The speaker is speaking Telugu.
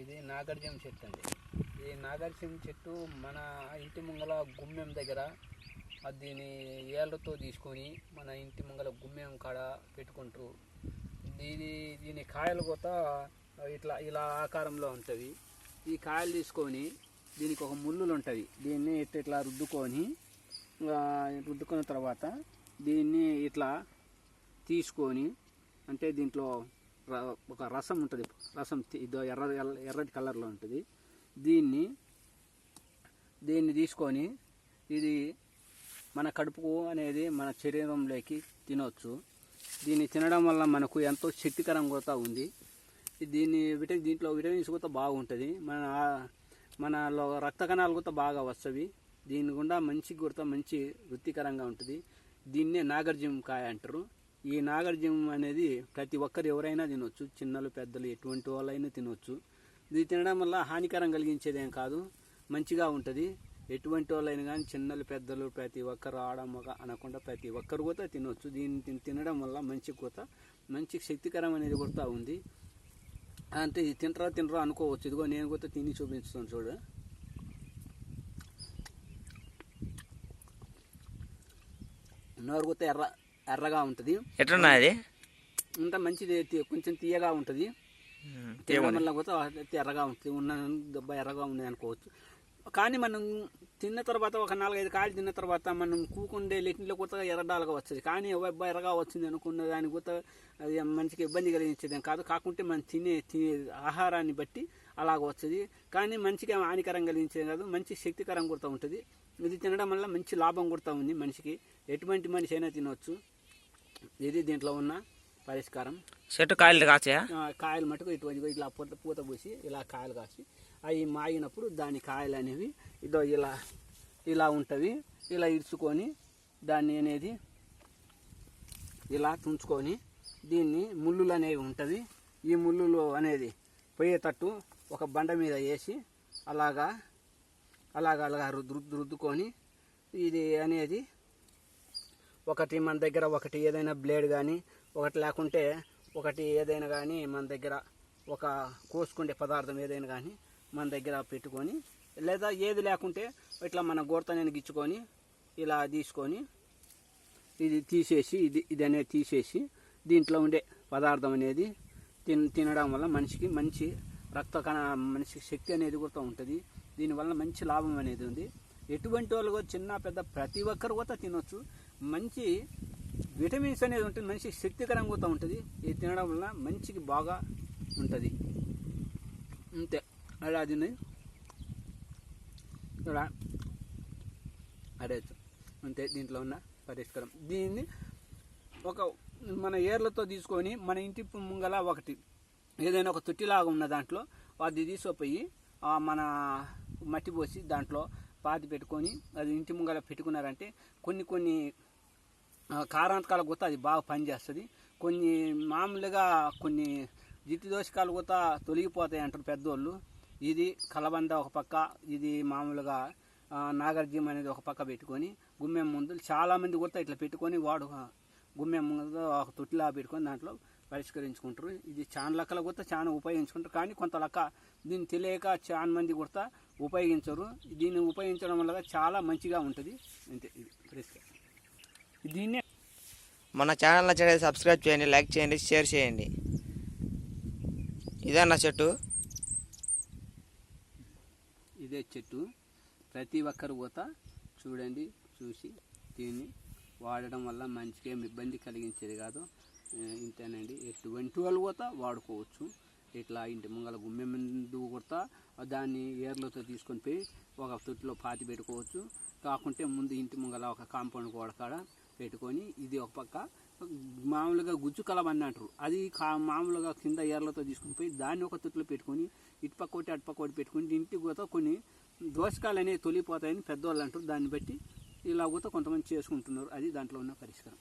ఇది నాగార్జున చెట్టు అండి. ఈ నాగార్జున చెట్టు మన ఇంటి ముంగల గుమ్మెం దగ్గర దీని ఏళ్ళతో తీసుకొని మన ఇంటి ముంగల గుమ్మెం కాడ పెట్టుకుంటారు దీని దీని కాయలు కూడా ఇట్లా ఇలా ఆకారంలో ఉంటుంది ఈ కాయలు తీసుకొని దీనికి ఒక ముళ్ళులు ఉంటుంది దీన్ని ఇట్లా ఇట్లా రుద్దుకొని రుద్దుకున్న తర్వాత దీన్ని ఇట్లా తీసుకొని అంటే దీంట్లో ఒక రసం ఉంటుంది. రసం ఇదో ఎర్ర ఎర్ర- ఎర్రటి కలర్లో ఉంటుంది. దీన్ని దీన్ని తీసుకొని ఇది మన కడుపుకు అనేది మన శరీరంలోకి తినవచ్చు దీన్ని తినడం వల్ల మనకు ఎంతో శక్తికరం కూడా ఉంది. దీన్ని విట దీంట్లో విటమిన్స్ కూడా బాగుంటుంది. మన మనలో రక్త కణాలు కూడా బాగా వస్తవి. దీని గుండా మంచి గుర్త మంచి వృత్తికరంగా ఉంటుంది. దీన్నే నాగార్జున కాయ అంటారు. ఈ నాగార్జున అనేది ప్రతి ఒక్కరు ఎవరైనా తినొచ్చు. చిన్నలు పెద్దలు ఎటువంటి వాళ్ళైనా తినొచ్చు. ఇది తినడం వల్ల హానికరం కలిగించేదేం కాదు. మంచిగా ఉంటుంది. ఎటువంటి వాళ్ళైనా కానీ చిన్నలు పెద్దలు ప్రతి ఒక్కరు ఆడ మగ అనకుండా ప్రతి ఒక్కరు కూడా తినొచ్చు. దీన్ని తినడం వల్ల మంచి కూడా మంచి శక్తికరం అనేది కూడా ఉంది. అంటే ఇది తింటారా తినరా అనుకోవచ్చు. ఇదిగో నేను కూడా తిని చూపించుతాను చూడు. నోరు కూడా ఎర్ర ఎర్రగా ఉంటుంది. ఎట్లున్నా అది? ఇంత మంచిది కొంచెం తీయగా ఉంటుంది. తినడం వల్ల కూడా ఎర్రగా ఉంటుంది. ఉన్న దెబ్బ ఎర్రగా ఉంది అనుకోవచ్చు. కానీ మనం తిన్న తర్వాత ఒక నాలుగైదు కాయలు తిన్న తర్వాత మనం కూకుండే లిటిలో కూడా ఎర్రడాలుగా వస్తుంది కానీ అబ్బా ఎర్రగా వచ్చింది అనుకున్న దానికి కూడా అది మనిషికి ఇబ్బంది కలిగించేది కాదు. కాకుంటే మనం తినే తినే ఆహారాన్ని బట్టి అలాగ వస్తుంది కానీ మంచిగా హానికరం కలిగించేది కాదు. మంచి శక్తికరం కూడా ఉంటుంది. ఇది తినడం వల్ల మంచి లాభం కూడా ఉంది మనిషికి. ఎటువంటి మనిషి అయినా తినవచ్చు ఇది దీంట్లో ఉన్న పరిష్కారం. చెట్టు కాయలు కాచా ఆ, కాయలు మటుకు ఇటువంటి ఇట్లా పూత పూత పూసి ఇలా కాయలు కాసి అవి మాగినప్పుడు దాని కాయలు అనేవి ఇదో ఇలా ఇలా ఉంటవి. ఇలా ఇరుచుకొని దాన్ని అనేది ఇలా తుంచుకొని దీన్ని ముళ్ళులు అనేవి ఉంటవి ఈ ముళ్ళులు అనేది పోయేటట్టు ఒక బండ మీద వేసి అలాగా అలాగా అలాగా రుద్దు రుద్దుకొని ఇది అనేది ఒకటి మన దగ్గర ఒకటి ఏదైనా బ్లేడ్ కానీ ఒకటి లేకుంటే ఒకటి ఏదైనా కానీ మన దగ్గర ఒక కోసుకుండే పదార్థం ఏదైనా కానీ మన దగ్గర పెట్టుకొని లేదా ఏది లేకుంటే ఇట్లా మన గోడతనని గిచ్చుకొని ఇలా తీసుకొని ఇది తీసేసి ఇది ఇది అనేది తీసేసి దీంట్లో ఉండే పదార్థం అనేది తిన్ తినడం వల్ల మనిషికి మంచి రక్త కణ మనిషికి శక్తి అనేది కూడా ఉంటుంది. దీనివల్ల మంచి లాభం అనేది ఉంది. ఎటువంటి వాళ్ళు కూడా చిన్న పెద్ద ప్రతి ఒక్కరు కూడా తినొచ్చు. మంచి విటమిన్స్ అనేది ఉంటుంది మంచి శక్తికరంగా కూడా ఉంటుంది. ఇది తినడం వల్ల మంచికి బాగా ఉంటుంది. అంతే. అలా అది ఇలా అంతే దీంట్లో ఉన్న పరిష్కారం. దీన్ని ఒక మన ఏర్లతో తీసుకొని మన ఇంటి ముంగల ఒకటి ఏదైనా ఒక తొట్టిలాగా ఉన్న దాంట్లో అది తీసుకుపోయి మన మట్టి పోసి దాంట్లో పాతి పెట్టుకొని అది ఇంటి ముంగల పెట్టుకున్నారంటే కొన్ని కొన్ని కారాంతకాల కారాంతకాలకు అది బాగా పనిచేస్తుంది. కొన్ని మామూలుగా కొన్ని జిట్టు దోషకాలు కూడా తొలగిపోతాయి అంటారు పెద్దోళ్ళు. ఇది కలబంద ఒక పక్క ఇది మామూలుగా నాగార్జున అనేది ఒక పక్క పెట్టుకొని గుమ్మెం ముందు చాలామంది కూడా ఇట్లా పెట్టుకొని వాడు గుమ్మెం ముందు ఒక తొట్టిలా పెట్టుకొని దాంట్లో పరిష్కరించుకుంటారు. ఇది చాలా లెక్కల కూడా చాలా ఉపయోగించుకుంటారు. కానీ కొంత లెక్క దీన్ని తెలియక చాలా మంది కూడా ఉపయోగించరు. దీన్ని ఉపయోగించడం వల్ల చాలా మంచిగా ఉంటుంది. అంతే ఇది పరిష్కారం దీన్నే మన ఛానల్ నచ్చినట్లయితే సబ్స్క్రైబ్ చేయండి లైక్ చేయండి షేర్ చేయండి. ఇదన్న చెట్టు. ఇదే చెట్టు. ప్రతి ఒక్కరు కూడా చూడండి చూసి దీన్ని వాడడం వల్ల మంచిగా ఏమి ఇబ్బంది కలిగించేది కాదు. ఇంతేనండి. ఎటువంటి వాళ్ళు కూడా వాడుకోవచ్చు. ఇట్లా ఇంటి ముంగల గుమ్మె ముందు కూడా దాన్ని ఏర్లతో తీసుకొని పోయి ఒక తొట్టిలో పాతి పెట్టుకోవచ్చు. కాకుంటే ముందు ఇంటి ముంగల ఒక కాంపౌండ్ గోడ కాడ పెట్టుకొని ఇది ఒక పక్క మామూలుగా గుజ్జు కలం అన్నట్టు. అది కా మామూలుగా కింద ఏర్లతో తీసుకుని పోయి దాన్ని ఒక తుట్లో పెట్టుకొని ఇటు పక్క ఒకటి అటుపక్క ఒకటి పెట్టుకొని ఇంటికి కూడా కొన్ని దోషకాలు అనేవి తొలిపోతాయని పెద్దవాళ్ళు అంటారు. దాన్ని బట్టి ఇలా కూడా కొంతమంది చేసుకుంటున్నారు. అది దాంట్లో ఉన్న పరిష్కారం.